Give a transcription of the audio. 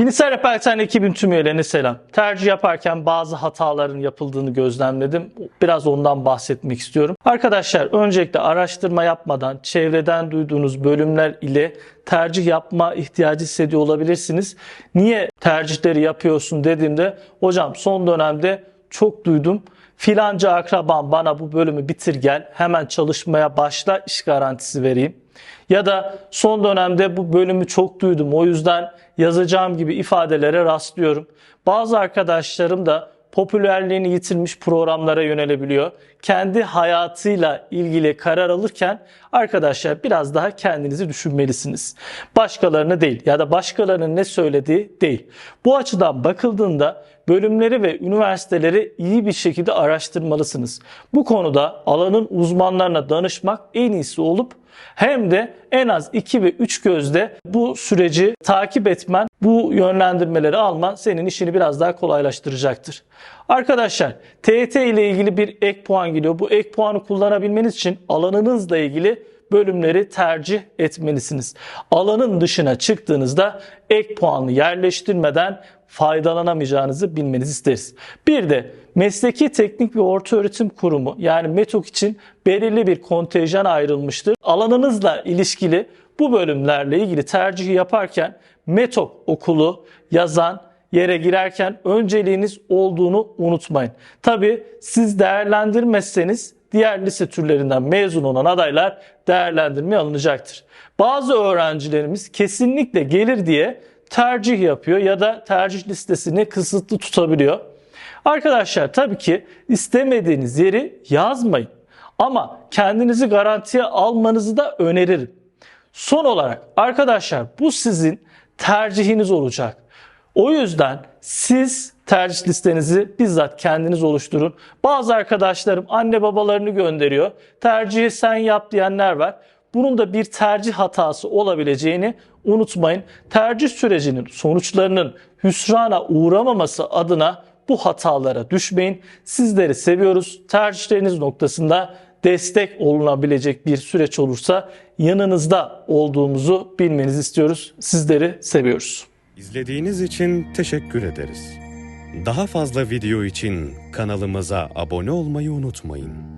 Bilgisayar Rehberten ekibin tüm üyelerine selam. Tercih yaparken bazı hataların yapıldığını gözlemledim. Biraz ondan bahsetmek istiyorum. Arkadaşlar öncelikle araştırma yapmadan çevreden duyduğunuz bölümler ile tercih yapma ihtiyacı hissediyor olabilirsiniz. Niye tercihleri yapıyorsun dediğimde hocam son dönemde çok duydum. Filanca akraban bana bu bölümü bitir gel hemen çalışmaya başla iş garantisi vereyim. Ya da son dönemde bu bölümü çok duydum o yüzden yazacağım gibi ifadelere rastlıyorum. Bazı arkadaşlarım da popülerliğini yitirmiş programlara yönelebiliyor. Kendi hayatıyla ilgili karar alırken arkadaşlar biraz daha kendinizi düşünmelisiniz. Başkalarını değil ya da başkalarının ne söylediği değil. Bu açıdan bakıldığında bölümleri ve üniversiteleri iyi bir şekilde araştırmalısınız. Bu konuda alanın uzmanlarına danışmak en iyisi olup hem de en az 2 ve 3 gözde bu süreci takip etmen, bu yönlendirmeleri alman senin işini biraz daha kolaylaştıracaktır. Arkadaşlar TET ile ilgili bir ek puan geliyor. Bu ek puanı kullanabilmeniz için alanınızla ilgili bölümleri tercih etmelisiniz. Alanın dışına çıktığınızda ek puanı yerleştirmeden faydalanamayacağınızı bilmenizi isteriz. Bir de Mesleki Teknik ve Orta Öğretim Kurumu yani METOK için belirli bir kontenjan ayrılmıştır. Alanınızla ilişkili bu bölümlerle ilgili tercihi yaparken METOK okulu yazan yere girerken önceliğiniz olduğunu unutmayın. Tabi siz değerlendirmezseniz diğer lise türlerinden mezun olan adaylar değerlendirmeye alınacaktır. Bazı öğrencilerimiz kesinlikle gelir diye tercih yapıyor ya da tercih listesini kısıtlı tutabiliyor. Arkadaşlar tabii ki istemediğiniz yeri yazmayın. Ama kendinizi garantiye almanızı da öneririm. Son olarak arkadaşlar bu sizin tercihiniz olacak. O yüzden siz tercih listenizi bizzat kendiniz oluşturun. Bazı arkadaşlarım anne babalarını gönderiyor. Tercihi sen yap diyenler var. Bunun da bir tercih hatası olabileceğini unutmayın. Tercih sürecinin sonuçlarının hüsrana uğramaması adına bu hatalara düşmeyin. Sizleri seviyoruz. Tercihleriniz noktasında destek olunabilecek bir süreç olursa yanınızda olduğumuzu bilmenizi istiyoruz. Sizleri seviyoruz. İzlediğiniz için teşekkür ederiz. Daha fazla video için kanalımıza abone olmayı unutmayın.